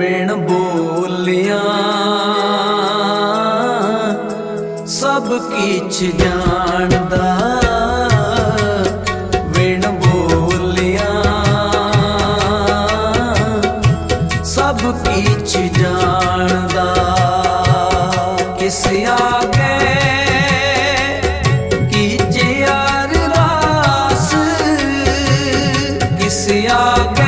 ਵਿਣ ਬੋਲਿਆ। ਸਭ ਕੀਛ ਜਾਣਦਾ। ਵਿਣ ਬੋਲਿਆ। ਸਭ ਕੀਛ ਜਾਣਦਾ। ਕਿਸ ਆਗੇ ਕੀਜੇ ਅਰਦਾਸ ਕਿਸ ਆਗੇ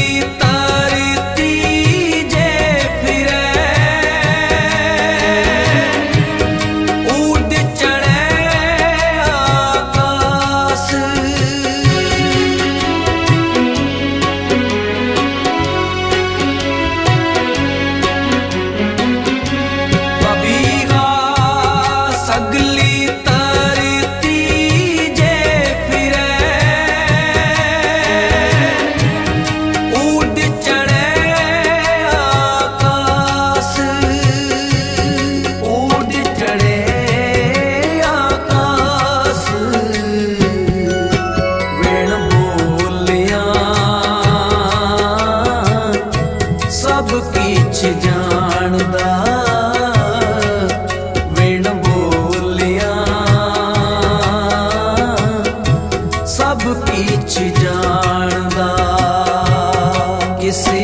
you dice